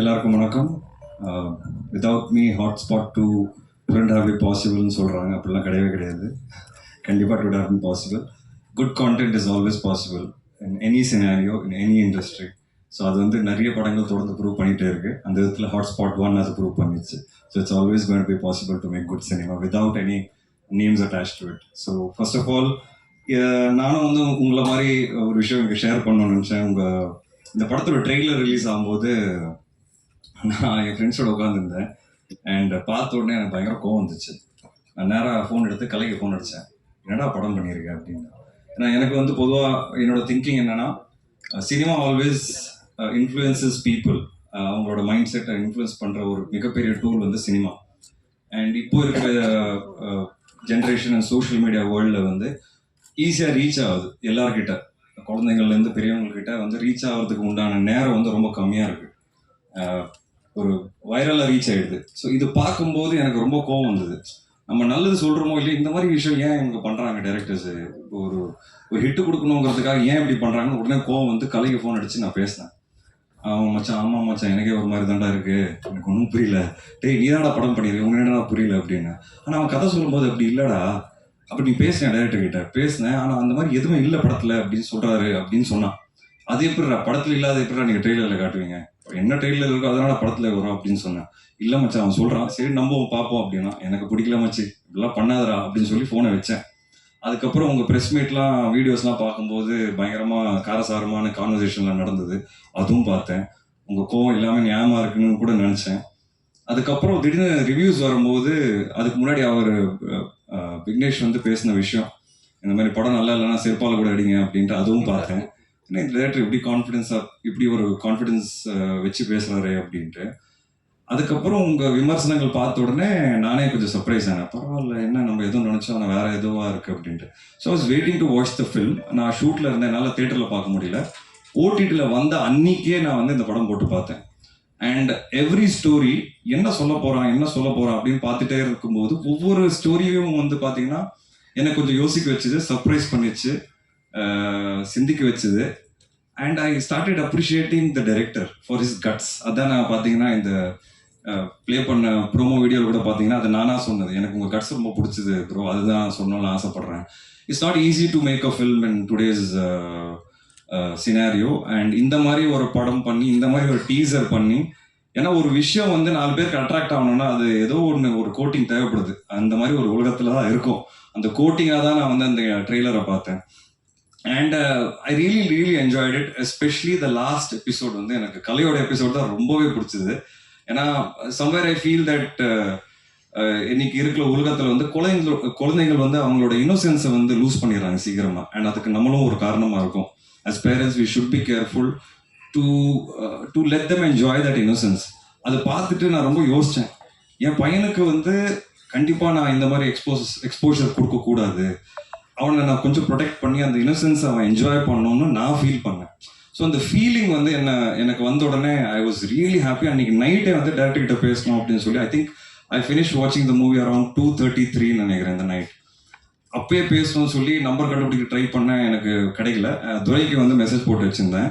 எல்லாருக்கும் வணக்கம். Without me Hotspot two wouldn't have be பாசிபிள்னு சொல்கிறாங்க அப்படிலாம் கிடையவே கிடையாது. கண்டிப்பாக would have in possible good content is always possible in any scenario in any industry so அது வந்து நிறைய படங்கள் தொடர்ந்து ப்ரூவ் பண்ணிகிட்டே இருக்குது அந்த விதத்தில் ஹாட்ஸ்பாட் ஒன் அது ப்ரூவ் பண்ணிச்சு. So it's always going be possible to make good cinema without any names attach to it so first of all நானும் வந்து உங்களை மாதிரி ஒரு விஷயம் இங்கே ஷேர் பண்ணணும்னு நினச்சேன். உங்கள் இந்த படத்தோட ட்ரெய்லர் ரிலீஸ் ஆகும்போது நான் என் ஃப்ரெண்ட்ஸோட உட்காந்துருந்தேன் அண்ட் பார்த்த உடனே எனக்கு பயங்கர கோவம் வந்துச்சு. நான் நேராக ஃபோன் எடுத்து கலைக்கு ஃபோன் அடித்தேன் என்னடா படம் பண்ணியிருக்கேன் அப்படின்னு. ஏன்னா எனக்கு வந்து பொதுவாக என்னோட திங்கிங் என்னன்னா சினிமா ஆல்வேஸ் இன்ஃப்ளூயன்சஸ் பீப்புள் அவங்களோட மைண்ட் செட்டை இன்ஃப்ளூயன்ஸ் பண்ணுற ஒரு மிகப்பெரிய டூல் வந்து சினிமா அண்ட் இப்போ இருக்கிற ஜென்ரேஷன் அண்ட் சோஷியல் மீடியா வேர்ல்டில் வந்து ஈஸியாக ரீச் ஆகுது எல்லார்கிட்ட. குழந்தைங்கள்லேருந்து பெரியவங்கக்கிட்ட வந்து ரீச் ஆகிறதுக்கு உண்டான நேரம் வந்து ரொம்ப கம்மியாக இருக்குது ஒரு வைரலாக ரீச் ஆகிடுது ஸோ இது பார்க்கும்போது எனக்கு ரொம்ப கோவம் வந்தது. நம்ம நல்லது சொல்கிறோமோ இல்லையா இந்த மாதிரி விஷயம் ஏன் இவங்க பண்ணுறாங்க டேரக்டர்ஸ் ஒரு ஒரு ஹிட்டு கொடுக்கணுங்கிறதுக்காக ஏன் இப்படி பண்ணுறாங்கன்னு உடனே கோவம் வந்து கலைக்கு ஃபோன் அடித்து நான் பேசினேன். அவன் மச்சான் ஆமாம் மச்சான் எனக்கே ஒரு மாதிரி தாண்டா இருக்கு. எனக்கு ஒன்றும் புரியல. டேய் நீ தானடா படம் பண்ணியிருக்க உனக்கு என்னடா புரியல? அப்படின்னு. ஆனால் அவன் கதை சொல்லும்போது அப்படி இல்லைடா. அப்படி நீ பேசினேன் டேரக்டர் கிட்ட. பேசினேன். ஆனால் அந்த மாதிரி எதுவுமே இல்லை படத்தில் அப்படின்னு சொல்கிறாரு அப்படின்னு சொன்னான். அது எப்படிடா? படத்தில் இல்லாத எப்படிடா நீங்கள் ட்ரெய்லரில் காட்டுவீங்க? என்ன டைட்டில் இருக்கோ அதனால படத்தில் வரும் அப்படின்னு சொன்னேன். இல்லை மச்சான் அவன் சொல்கிறான் சரி நம்ம பார்ப்போம் அப்படின்னா. எனக்கு பிடிக்கல மச்சி இப்படிலாம் பண்ணாதடா அப்படின்னு சொல்லி ஃபோனை வச்சேன். அதுக்கப்புறம் உங்கள் ப்ரெஸ் மீட்லாம் வீடியோஸ்லாம் பார்க்கும்போது பயங்கரமாக காரசாரமான கான்வர்சேஷன்லாம் நடந்தது. அதுவும் பார்த்தேன். உங்கள் கோவம் எல்லாமே நியாயமா இருக்குன்னு கூட நினச்சேன். அதுக்கப்புறம் திடீர்னு ரிவ்யூஸ் வரும்போது அதுக்கு முன்னாடி அவர் விக்னேஷ் வந்து பேசின விஷயம் இந்த மாதிரி படம் நல்லா இல்லைன்னா செருப்பால கூட அடிங்க அப்படின்ட்டு அதுவும் பார்த்தேன். என்ன இந்த டேரக்டர் இப்படி கான்ஃபிடென்ஸாக இப்படி ஒரு கான்ஃபிடென்ஸ் வச்சு பேசுகிறாரு அப்படின்ட்டு. அதுக்கப்புறம் உங்கள் விமர்சனங்கள் பார்த்த உடனே நானே கொஞ்சம் சர்ப்ரைஸ் ஆனேன். பரவாயில்ல என்ன நம்ம எதுவும் நினச்சோம் ஆனால் வேறு எதுவாக இருக்குது அப்படின்ட்டு. So was waiting to watch the film நான் ஷூட்டில் இருந்தேன் என்னால் தேட்டரில் பார்க்க முடியல. ஓடிடியில் வந்த அன்னிக்கே நான் வந்து இந்த படம் போட்டு பார்த்தேன். அண்ட் எவ்ரி ஸ்டோரி என்ன சொல்ல போகிறான் என்ன சொல்ல போகிறான் அப்படின்னு பார்த்துட்டே இருக்கும்போது ஒவ்வொரு ஸ்டோரியும் வந்து பார்த்தீங்கன்னா என்னை கொஞ்சம் யோசிக்க வச்சுது சர்ப்ரைஸ் பண்ணிச்சு. சிந்திக்க வச்சது. And I started appreciating the director for his guts அதான் நான் பார்த்தீங்கன்னா இந்த ப்ளே பண்ண ப்ரோமோ வீடியோ கூட பார்த்தீங்கன்னா அது நானா சொன்னது. எனக்கு உங்கள் கட்ஸ் ரொம்ப பிடிச்சது ப்ரோ அதுதான் சொல்லணும்னு ஆசைப்பட்றேன். It's not easy to make a film in today's scenario and இந்த மாதிரி ஒரு படம் பண்ணி இந்த மாதிரி ஒரு டீசர் பண்ணி ஏன்னா ஒரு விஷயம் வந்து நாலு பேருக்கு அட்ராக்ட் ஆகணும்னா அது ஏதோ ஒன்று ஒரு கோட்டிங் தேவைப்படுது. அந்த மாதிரி ஒரு உலகத்தில் தான் இருக்கும். அந்த கோட்டிங்காக தான் நான் வந்து அந்த ட்ரெய்லரை பார்த்தேன். And I really really enjoyed it especially the last episode வந்து எனக்கு கலையோட எபிசோட் தான் ரொம்பவே பிடிச்சது. ஏன்னா சம்வேர் ஐ ஃபீல் தட் இன்னைக்கு இருக்கிற உலகத்தில் வந்து குழந்தைங்களோட குழந்தைகள் வந்து அவங்களோட இன்னோசென்ஸை வந்து லூஸ் பண்ணிடுறாங்க சீக்கிரமா. அண்ட் அதுக்கு நம்மளும் ஒரு காரணமாக இருக்கும். As parents we should be careful to to let them enjoy that innocence அதை பார்த்துட்டு நான் ரொம்ப யோசித்தேன் என் பையனுக்கு வந்து கண்டிப்பாக நான் இந்த மாதிரி எக்ஸ்போஸ் எக்ஸ்போஷர் கொடுக்கக்கூடாது. அவனை நான் கொஞ்சம் ப்ரொடெக்ட் பண்ணி அந்த இன்னசென்ஸ் அவன் என்ஜாய் பண்ணணும்னு நான் ஃபீல் பண்ணேன். ஸோ அந்த ஃபீலிங் வந்து என்ன எனக்கு வந்த உடனே ஐ வாஸ் ரியலி ஹாப்பி அன்னைக்கு நைட்டே வந்து டேரக்டர் கிட்ட பேசணும் அப்படின்னு சொல்லி ஐ திங்க் ஐ ஃபினிஷ் வாட்சிங் the movie around two thirty த்ரீன்னு நினைக்கிறேன் இந்த நைட் அப்பயே பேசணும்னு சொல்லி நம்பர் கண்டுபிடிக்க ட்ரை பண்ணேன். எனக்கு கிடைக்கல. துரைக்கு வந்து மெசேஜ் போட்டு வச்சிருந்தேன்.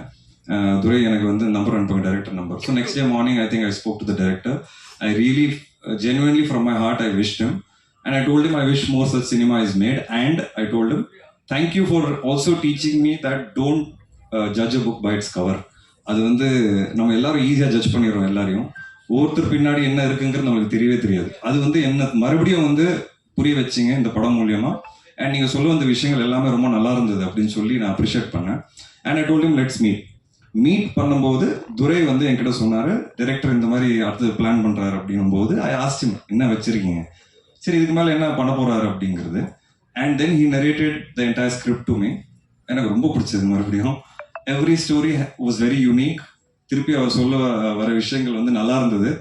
துரை எனக்கு வந்து நம்பர் அனுப்புங்க director number so next day morning I think I spoke to the director I really genuinely from my heart I wish and I told him I wish more such cinema is made. And I told him, thank you for also teaching me that don't uh, judge a book by its cover. அது வந்து நம்ம எல்லாரும் ஈஸியாக judge பண்ணிடுறோம் எல்லாரையும். ஒவ்வொருத்தர் பின்னாடி என்ன இருக்குங்கிறது நம்மளுக்கு தெரியவே தெரியாது. அது வந்து என்ன மறுபடியும் வந்து புரிய வச்சிங்க இந்த படம் மூலியமா. அண்ட் நீங்கள் சொல்ல வந்த விஷயங்கள் எல்லாமே ரொம்ப நல்லா இருந்தது அப்படின்னு சொல்லி நான் அப்ரிஷியேட் பண்ணேன். And I told him let's meet meet பண்ணும்போது துரை வந்து என்கிட்ட சொன்னார் டைரக்டர் இந்த மாதிரி அடுத்தது பிளான் பண்ணுறாரு அப்படின்னும் போது ஐ ஆஸ்டிம் என்ன வச்சிருக்கீங்க? சரி இதுக்கு மேலே என்ன பண்ண போறாரு அப்படிங்கிறது. And then he narrated the entire script to me எனக்கு ரொம்ப பிடிச்சது மறுபடியும். Every story was very unique திருப்பி அவர் சொல்ல வர விஷயங்கள் வந்து நல்லா இருந்தது.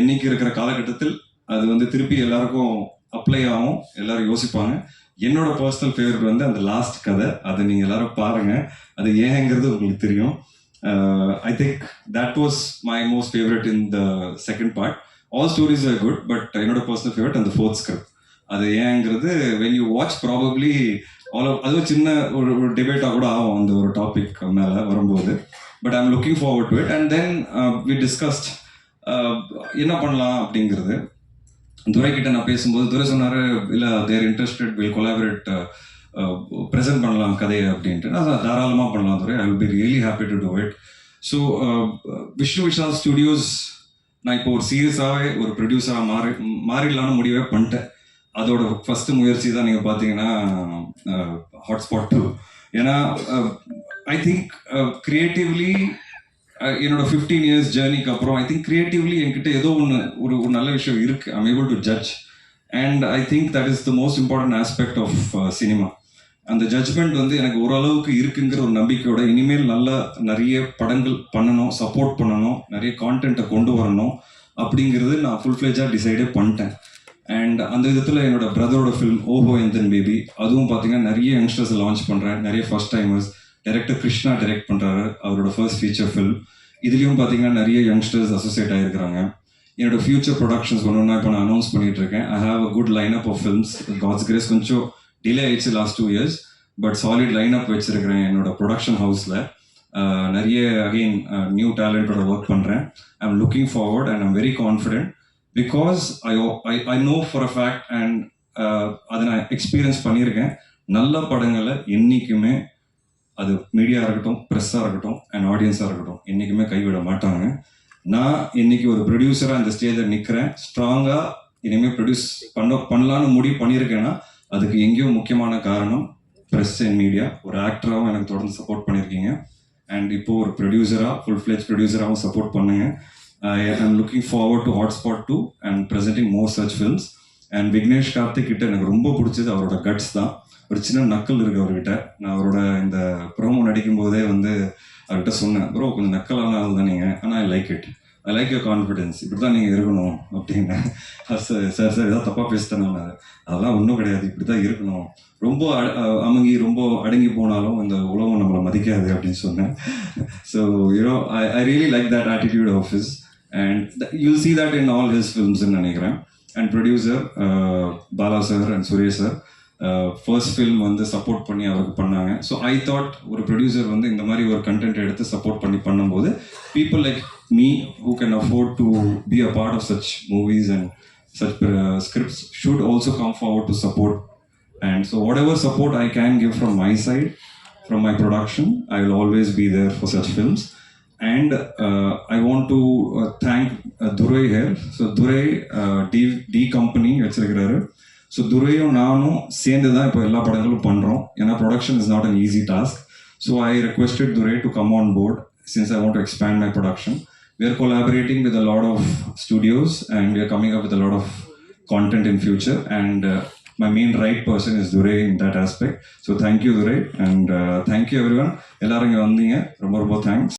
என்னைக்கு இருக்கிற காலகட்டத்தில் அது வந்து திருப்பி எல்லாருக்கும் அப்ளை ஆகும். எல்லாரும் யோசிப்பாங்க. என்னோட பர்சனல் ஃபேவரட் வந்து அந்த லாஸ்ட் கதை. அதை நீங்கள் எல்லாரும் பாருங்க. அது ஏங்கிறது உங்களுக்கு தெரியும். I think that was my most favourite in the second part all stories are good but என்னோட பர்சனல் ஃபேவரட் அந்த ஃபோர்த் ஸ்கிரிப்ட் அது ஏங்கிறது when you watch probably all அதுவும் சின்ன ஒரு ஒரு டிபேட்டாக கூட ஆகும் அந்த ஒரு டாபிக் மேலே வரும்போது. But I'm looking forward to it and then we discussed என்ன பண்ணலாம் அப்படிங்கிறது. துரை கிட்ட நான் பேசும்போது துரை சொன்னார் இல்லை there interested will collaborate present பண்ணலாம் கதையை அப்படின்ட்டு. நான் தாராளமாக பண்ணலாம் Durai I will be really happy to do it so Vishnu Vishal studios நான் இப்போ ஒரு சீரியஸாகவே ஒரு ப்ரொடியூசராக மாறி மாறிடலான முடிவே பண்ணிட்டேன். அதோட ஃபர்ஸ்ட் முயற்சி தான் நீங்கள் பார்த்தீங்கன்னா ஹாட்ஸ்பாட் டூ ஏன்னா ஐ திங்க் கிரியேட்டிவ்லி என்னோட ஃபிஃப்டீன் இயர்ஸ் ஜேர்னிக்கு அப்புறம் ஐ திங்க் க்ரியேட்டிவ்லி என்கிட்ட ஏதோ ஒன்று ஒரு ஒரு நல்ல விஷயம் இருக்கு. I'm able to judge and I think that is the most important aspect of cinema அந்த ஜட்ஜ்மெண்ட் வந்து எனக்கு ஓரளவுக்கு இருக்குங்கிற ஒரு நம்பிக்கையோட இனிமேல் நல்லா நிறைய படங்கள் பண்ணணும் சப்போர்ட் பண்ணணும் நிறைய கான்டென்ட்டை கொண்டு வரணும் அப்படிங்கிறது நான் ஃபுல் ஃப்ளேஜாக டிசைடே பண்ணிட்டேன். அண்ட் அந்த விதத்தில் என்னோட பிரதரோட ஃபிலிம் ஓஹோ எந்தன் பேபி அதுவும் பார்த்தீங்கன்னா நிறைய யங்ஸ்டர்ஸ் லான்ச் பண்ணுறேன் நிறைய first timers director Krishna direct பண்ணுறாரு அவரோட ஃபர்ஸ்ட் ஃபீச்சர் ஃபிலிம் இதுலேயும் பார்த்தீங்கன்னா நிறைய யங்ஸ்டர்ஸ் அசோசியேட் ஆகிருக்கிறாங்க என்னோட ஃபியூச்சர் ப்ரொடக்ஷன்ஸ் ஒன்று இப்போ நான் அனௌன்ஸ் பண்ணிகிட்டு இருக்கேன். I have a good line up of films God's grace கொஞ்சம் டிலே ஆயிடுச்சு last two years but solid line up வச்சிருக்கிறேன் என்னோட ப்ரொடக்ஷன் ஹவுஸில் நிறைய அகெயின் நியூ டேலண்டோட ஒர்க் பண்ணுறேன் I am looking forward and I'm very confident because I I I know for a fact and அதை நான் எக்ஸ்பீரியன்ஸ் பண்ணியிருக்கேன். நல்ல படங்களை என்றைக்குமே அது மீடியா இருக்கட்டும் ப்ரெஸ்ஸாக இருக்கட்டும் அண்ட் ஆடியன்ஸாக இருக்கட்டும் என்றைக்குமே கைவிட மாட்டாங்க. நான் இன்னைக்கு ஒரு ப்ரொடியூசராக அந்த ஸ்டேஜில் நிற்கிறேன் ஸ்ட்ராங்காக இனிமேல் ப்ரொடியூஸ் பண்ண பண்ணலான்னு முடிவு பண்ணியிருக்கேன்னா அதுக்கு எங்கேயோ முக்கியமான காரணம் ப்ரெஸ் அண்ட் மீடியா ஒரு ஆக்டராகவும் எனக்கு தொடர்ந்து சப்போர்ட் பண்ணியிருக்கீங்க. அண்ட் இப்போ ஒரு ப்ரொடியூசராக ஃபுல் ஃப்ளெஜ் ப்ரொடியூசராகவும் சப்போர்ட் பண்ணுங்க. I am looking forward to Hotspot two and presenting more search films and Vignesh Karthik கிட்ட எனக்கு ரொம்ப பிடிச்சது அவரோட கட்ஸ் தான். ஒரு சின்ன நக்கல் இருக்கு அவர்கிட்ட. நான் அவரோட இந்த ப்ரோமோ நடிக்கும் போதே வந்து அவர்கிட்ட சொன்னேன் ப்ரோ கொஞ்சம் நக்கலான ஆள் தான் நீங்கள் ஆனால் I like it I like your confidence இப்படி தான் நீங்கள் இருக்கணும் அப்படின்னு சார் சார் சார் ஏதாவது தப்பாக பேசிட்டேன் அதெல்லாம் ஒன்றும் கிடையாது. இப்படி தான் இருக்கணும். ரொம்ப அ- அமுங்கி ரொம்ப அடங்கி போனாலும் இந்த உலகம் நம்மளை மதிக்காது அப்படின்னு சொன்னேன். So you know I I really like that attitude of his and you'll see that in all his ஃபிலிம்ஸ்ன்னு நினைக்கிறேன். And producer Bala sir and Suresh sir first film வந்து சப்போர்ட் பண்ணி அவருக்கு பண்ணாங்க ஸோ ஐ தாட் ஒரு producer வந்து இந்த மாதிரி ஒரு கண்டென்ட் எடுத்து சப்போர்ட் பண்ணி பண்ணும்போது people like me who can afford to be a part of such movies and such uh, scripts should also come forward to support. And so, whatever support I can give from my side, from my production, I will always be there for such films. And uh, I want to uh, thank uh, Durai here. So, Durai uh, D, D company வச்சிருக்கிறாரு So துரையும் நானும் சேர்ந்து தான் இப்போ எல்லா படங்களும் பண்ணுறோம் ஏன்னா production is not an easy task so I requested Durai to come on board since I want to expand my production we are collaborating with a lot of studios and we are coming up with a lot of content in future and uh, my main right person is Duray in that aspect so thank you Duray and uh, thank you everyone எல்லாரும் இங்க வந்தீங்க ரொம்ப ரொம்ப thanks